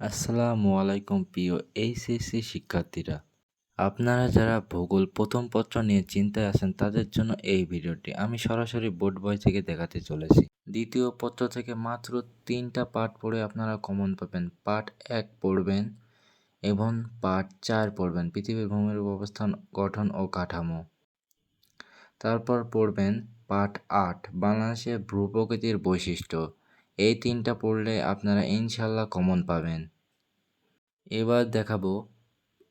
আসসালামু আলাইকুম প্রিয় এইচএসসি শিক্ষার্থীরা। আপনারা যারা ভূগোল প্রথম পত্র নিয়ে চিন্তায় আছেন, তাদের জন্য এই ভিডিওটি আমি সরাসরি বোর্ড বই থেকে দেখাতে চলেছি। দ্বিতীয় পত্র থেকে মাত্র তিনটা পাঠ পড়ে আপনারা কমন পাবেন। পাঠ এক পড়বেন এবং পাঠ চার পড়বেন। পৃথিবীর ভূমির অবস্থান, গঠন ও কাঠামো। তারপর পড়বেন পাঠ আট, বাংলাদেশের ভূপ্রকৃতির বৈশিষ্ট্য। এই তিনটা পড়লে আপনারা ইনশাল্লাহ কমন পাবেন। এবার দেখাবো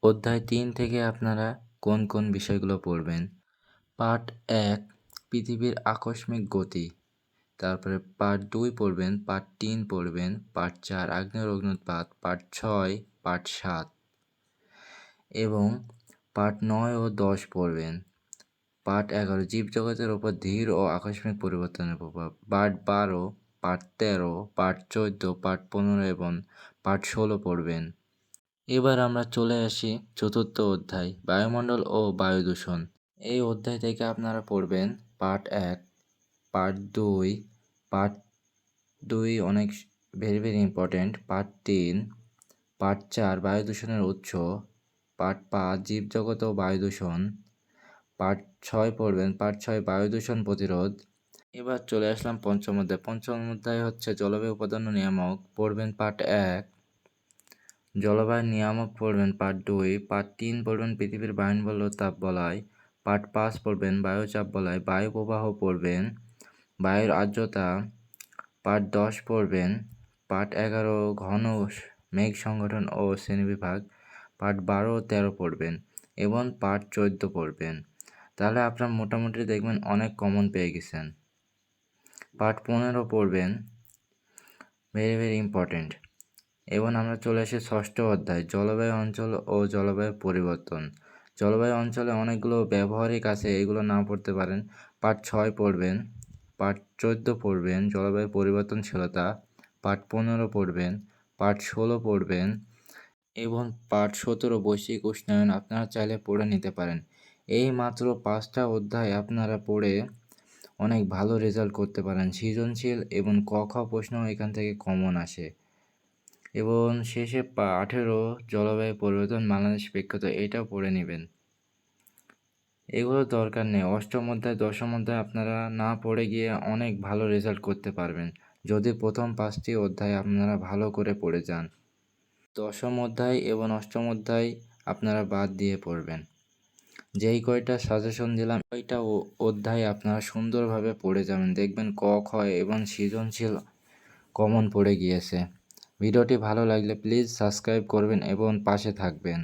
অধ্যায় তিন থেকে আপনারা কোন কোন বিষয়গুলো পড়বেন। পার্ট এক, পৃথিবীর আকস্মিক গতি। তারপরে পার্ট দুই পড়বেন, পার্ট তিন পড়বেন, পার্ট চার আগ্নেয় অগ্নুৎপাত পার্ট ছয়, পার্ট সাত। এবং পার্ট নয় ও দশ পড়বেন। পার্ট এগারো, জীবজগতের ওপর ধীর ও আকস্মিক পরিবর্তনের প্রভাব। পার্ট বারো পার্ট তেরো পার্ট চোদ্দ পার্ট পনেরো এবং পার্ট ষোলো পড়বেন। এবার আমরা চলে আসি চতুর্থ অধ্যায়, বায়ুমণ্ডল ও বায়ু দূষণ। এই অধ্যায় থেকে আপনারা পড়বেন পার্ট এক পার্ট দুই পার্ট দুই অনেক ভেরি ভেরি ইম্পর্ট্যান্ট পার্ট তিন পার্ট চার বায়ু দূষণের উৎস পার্ট পাঁচ জীবজগত ও বায়ু দূষণ পার্ট ছয় পড়বেন পার্ট ছয় বায়ু দূষণ প্রতিরোধ এবার চলে আসলাম পঞ্চম অধ্যায়। পঞ্চম অধ্যায় হচ্ছে জলবায়ু উপাদান নিয়ামক, পড়বেন পার্ট এক। জলবায়ু নিয়ামক পড়বেন পার্ট দুই, পার্ট তিন পড়বেন পৃথিবীর বায়ুমণ্ডল তাপ বলায়, পার্ট পাঁচ পড়বেন বায়ুচাপ বলায়, বায়ু প্রবাহ পড়বেন বায়ুর আর্দ্রতা, পার্ট দশ পড়বেন পার্ট এগারো ঘন মেঘ সংগঠন ও শ্রেণীবিভাগ, পার্ট বারো তেরো পড়বেন এবং পার্ট চোদ্দ পড়বেন। তাহলে আপনার মোটামুটি দেখবেন অনেক কমন পেয়ে গেছেন। পার্ট পনেরো পড়বেন। ভেরি ভেরি ইম্পর্টেন্ট এবং আমরা চলে আসি ষষ্ঠ অধ্যায়, জলবায়ু অঞ্চল ও জলবায়ু পরিবর্তন। জলবায়ু অঞ্চলে অনেকগুলো ব্যবহারিক আছে, এগুলো না পড়তে পারেন। পার্ট ছয় পড়বেন পার্ট চোদ্দ পড়বেন, জলবায়ু পরিবর্তনশীলতা। পার্ট পনেরো পড়বেন পার্ট ষোলো পড়বেন এবং পার্ট সতেরো বৈশ্বিক উষ্ণায়ন আপনারা চাইলে পড়ে নিতে পারেন। এই মাত্র পাঁচটা অধ্যায় আপনারা পড়ে অনেক ভালো রেজাল্ট করতে পারেন। সৃজনশীল এবং ক খ প্রশ্ন এখান থেকে কমন আসে। এবং শেষে আঠেরো, জলবায়ু পরিবর্তন, বাংলাদেশ বিখ্যাত এটাও পড়ে নেবেন। এগুলো দরকার নেই। অষ্টম অধ্যায়, দশম অধ্যায় আপনারা না পড়ে গিয়ে অনেক ভালো রেজাল্ট করতে পারবেন। যদি প্রথম পাঁচটি অধ্যায় আপনারা ভালো করে পড়ে যান। দশম অধ্যায় এবং অষ্টম অধ্যায় আপনারা বাদ দিয়ে পড়বেন। যেই কয়টা সাজেশন দিলাম, ওইটা অধ্যায় আপনারা সুন্দরভাবে পড়ে যাবেন। দেখবেন ক, খ এবং সৃজনশীল কমন পড়ে গিয়েছে। ভিডিওটি ভালো লাগলে প্লিজ সাবস্ক্রাইব করবেন এবং পাশে থাকবেন।